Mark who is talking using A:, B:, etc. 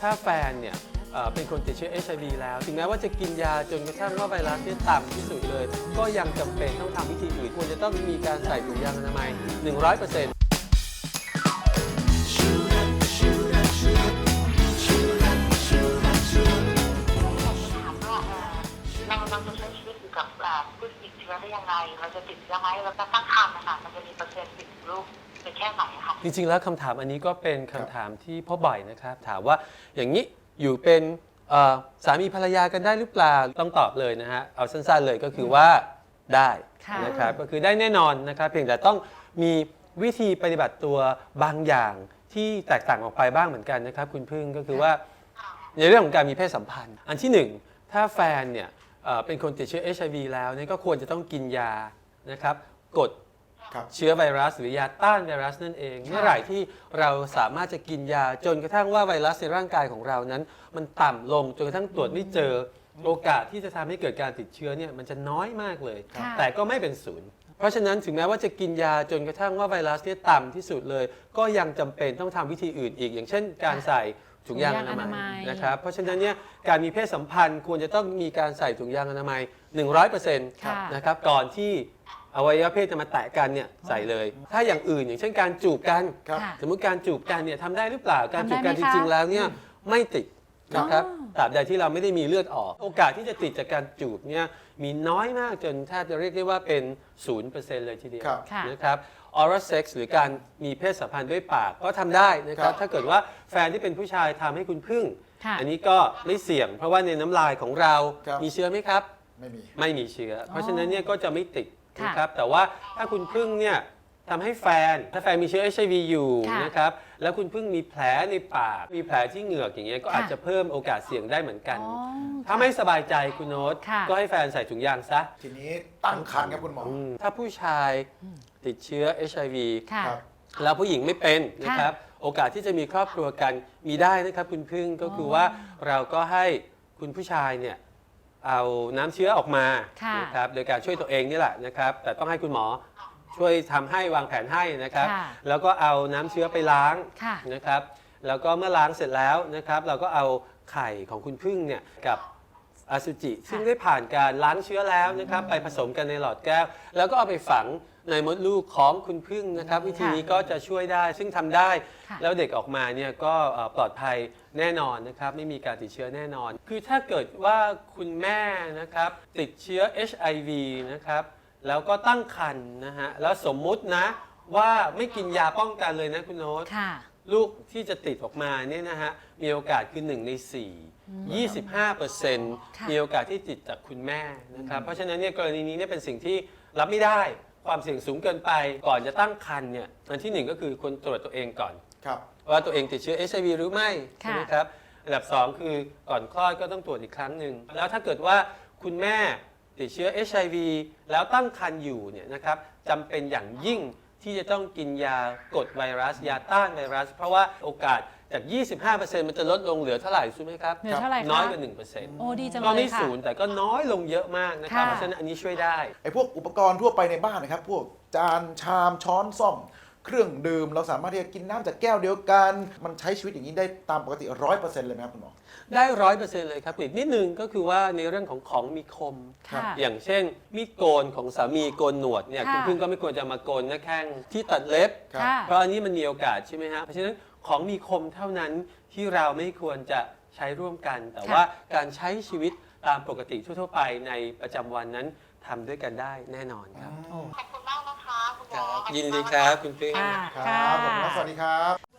A: ถ้าแฟนเนี่ยเอ่อเป็นคนติดเชื้อ HIV แล้ว ถึงแม้ว่าจะกินยาจนกระทั่งว่าไวรัสเนี่ยต่ำที่สุดเลย ก็ยังจำเป็นต้องทำวิธีอื่นควรจะต้องมีการใส่ถุงยางอนามัย 100%
B: ถามว่าเอ่อเราเราจะใช้ชีวิตอยู่กับเอ่อผู้ติดเชื้อได้ยังไง เราจะติดเชื้อไหมเราจะตั้งครรภ์นะคะมันจะมีเปอร์เซ็นต์ติดลูกเป็นแค่ไหนอะ
A: จริงๆ แล้วคำถามอันนี้ก็เป็นคำถามที่พบบ่อยนะครับ ถามว่าอย่างนี้อยู่เป็นเอ่อสามีภรรยากันได้หรือเปล่าต้องตอบเลยนะฮะเอาสั้นๆเลยก็คือว่าได้
C: ค่ะ
A: นะครับก็คือได้แน่นอนนะครับ เพียงแต่ต้องมีวิธีปฏิบัติตัวบางอย่างที่แตกต่างออกไปบ้างเหมือนกันนะครับ คุณพึ่งก็คือว่า ในเรื่องของการมีเพศสัมพันธ์ อันที่หนึ่งถ้าแฟนเนี่ยเอ่อเป็นคนติดเชื้อ HIV แล้วเนี่ยก็ควรจะต้องกินยานะครับกด
D: ครับ
A: เชื้อไวรัสหรือยาต้านไวรัสนั่นเอง เมื่อไหร่ที่เราสามารถจะกินยาจนกระทั่งว่าไวรัสในร่างกายของเรานั้น มันต่ำลงจนกระทั่งตรวจไม่เจอโอกาสที่จะทำให้เกิดการติดเชื้อเนี่ยมันจะน้อยมากเลย
C: ค่ะ
A: แต่ก็ไม่เป็นศูนย์ เพราะฉะนั้นถึงแม้ว่าจะกินยาจนกระทั่งว่าไวรัสเนี่ยต่ำที่สุดเลย ก็ยังจำเป็นต้องทำวิธีอื่นอีก อย่างเช่น การใส่ถุงยางอนามัยนะครับเพราะฉะนั้นเนี่ยการมีเพศสัมพันธ์ควรจะต้องมีการใส่ถุงยางอนามัย 100%
C: ค่ะ
A: นะครับก่อนที่ อวัยวะเพศจะมาแตะกันเนี่ยใส่เลย ถ้าอย่างอื่นอย่างเช่นการจูบกัน
D: ครับ
C: ค่ะ
A: สมมติการจูบกันเนี่ยทำได้หรือเปล่าการจูบกัน
C: ทำได้
A: จ
C: ไหมคะ
A: ริง ๆ แล้วเนี่ยไม่ติดนะครับ
C: อ๋อ
A: ตราบใดที่เราไม่ได้มีเลือดออก โอกาสที่จะติดจากการจูบเนี่ยมีน้อยมากจนแทบจะเรียกได้ว่าเป็น0%เลยทีเดียว
D: ครับ
C: ค่ะ
A: นะครับ oral sex หรือการมีเพศสัมพันธ์ด้วยปากก็ทำได้นะครับ
D: ครับ
A: ถ้าเกิดว่าแฟนที่เป็นผู้ชายทำให้คุณพึ่ง
C: ค่ะ
A: อันนี้ก็ไม่เสี่ยง เพราะว่าในน้ำลายของเรา
D: ครับ
A: มีเชื้อไหมครับ
D: ไม่มี
A: ไม่มีเชื้อ เพราะฉะนั้นเนี่ยก็จะไม่ติด
C: ค่ะ
A: นะครับแต่ว่าถ้าคุณพึ่งเนี่ยทำให้แฟน ถ้าแฟนมีเชื้อ HIV อยู่
C: ค่ะ
A: นะครับ แล้วคุณพึ่งมีแผลในปาก มีแผลที่เหงือกอย่างเงี้ยก็
C: ค่ะ
A: อาจจะเพิ่มโอกาสเสี่ยงได้เหมือนกัน
C: อ๋อ
A: ถ้าไม่สบายใจคุณโน้ต
C: ค่ะ
A: ก็ให้แฟนใส่ถุงยางซะ
D: ทีนี้ตั้งครรภ์ครับคุณหมอ
A: อืมถ้าผู้ชายติดเชื้อ HIV
C: ค่ะ
D: ครับ
A: แล้วผู้หญิงไม่เป็นนะ
C: ค่ะ
A: ครับ โอกาสที่จะมีครอบครัวกันมีได้นะครับคุณพึ่งก็คือว่าเราก็ให้คุณผู้ชายเนี่ย เอาน้ำเชื้อออกมา
C: ค่ะ
A: นะครับโดยการช่วยตัวเองนี่แหละนะครับ แต่ต้องให้คุณหมอช่วยทำให้วางแผนให้นะครับ
C: ค่ะ
A: แล้วก็เอาน้ำเชื้อไปล้าง
C: ค่ะ
A: นะครับ แล้วก็เมื่อล้างเสร็จแล้วนะครับ เราก็เอาไข่ของคุณพึ่งเนี่ยกับ อสุจิ ซึ่งได้ผ่านการล้างเชื้อแล้วนะครับไปผสมกันในหลอดแก้ว แล้วก็เอาไปฝังในมดลูกของคุณพึ่งนะครับ วิธีนี้ก็จะช่วยได้ซึ่งทำได้
C: ค่ะ
A: แล้วเด็กออกมาเนี่ยก็เอ่อปลอดภัยแน่นอนนะครับ ไม่มีการติดเชื้อแน่นอน คือถ้าเกิดว่าคุณแม่นะครับ ติดเชื้อ HIV นะครับ แล้วก็ตั้งครรภ์นะฮะแล้วสมมุตินะว่าไม่กินยาป้องกันเลยนะคุณโน้ต
C: ค่ะ
A: ลูกที่จะติดออกมาเนี่ยนะฮะมีโอกาสคือ1ใน 4 25เปอร์เซ็นต์
C: ค่ะ
A: มีโอกาสที่ติดจากคุณแม่นะครับเพราะฉะนั้นเนี่ยกรณีนี้เนี่ยเป็นสิ่งที่รับไม่ได้ความเสี่ยงสูงเกินไปก่อนจะตั้งครรภ์เนี่ยอันที่หนึ่งก็คือควรตรวจตัวเองก่อน
D: ครับ
A: ว่าตัวเองติดเชื้อ HIV หรือไม่
C: ค่ะ
A: ใช่ไหมครับอันดับ 2 คือก่อนคลอดก็ต้องตรวจอีกครั้งหนึ่งแล้วถ้าเกิดว่าคุณแม่ติดเชื้อ HIV แล้วตั้งครรภ์อยู่เนี่ยนะครับจำเป็นอย่างยิ่ง ที่จะต้องกินยากดไวรัส ยาต้านไวรัส เพราะว่าโอกาสจาก 25%มันจะลดลงเหลือเท่าไหร่รู้ไหมครับ
C: เหลือเท่าไหร่คะ
A: น้อยกว่า 1%
C: โอ้ดีจัง
A: ก็
C: เล
A: ไม่
C: ยค่ะ
A: ศูนย์แต่ก็น้อยลงเยอะมากนะครับ
C: ค่ะ
A: เพราะฉะนั้นอันนี้ช่วยได้
D: ไอ้พวกอุปกรณ์ทั่วไปในบ้านนะครับ พวกจานชามช้อนซ่อม เครื่องดื่ม เราสามารถที่จะกินน้ำจากแก้วเดียวกัน มันใช้ชีวิตอย่างนี้ได้ตามปกติร้อยเปอร์เซ็นต์เลยไหมครับคุณหมอ
A: ได้ร้อยเปอร์เซ็นต์เลยครับอีกนิดนึงก็คือว่าในเรื่องของของมีคม
C: ค่ะ
A: อย่างเช่น มีดโกนของสามีโกนหนวดเนี่ย
C: ค่ะ
A: คุณพึ่งก็ไม่ควรจะมาโกนหน้าแข้งที่ตัดเล็บ
D: ครับ
C: ค่ะ
A: เพราะอันนี้มันมีโอกาสใช่ไหมฮะเพราะฉะนั้นของมีคมเท่านั้นที่เราไม่ควรจะใช้ร่วมกัน แต่
C: ค่ะ
A: ว่าการใช้ชีวิตตามปกติทั่วๆไปในประจำวันนั้นทำด้วยกันได้แน่นอนครับ
C: โอ้
B: ขอบคุณมากนะ คะคุณหมอ
A: ยินดีครับคุณพึ่ง
C: ค่ะ
D: ครับผมสวัสดีครับ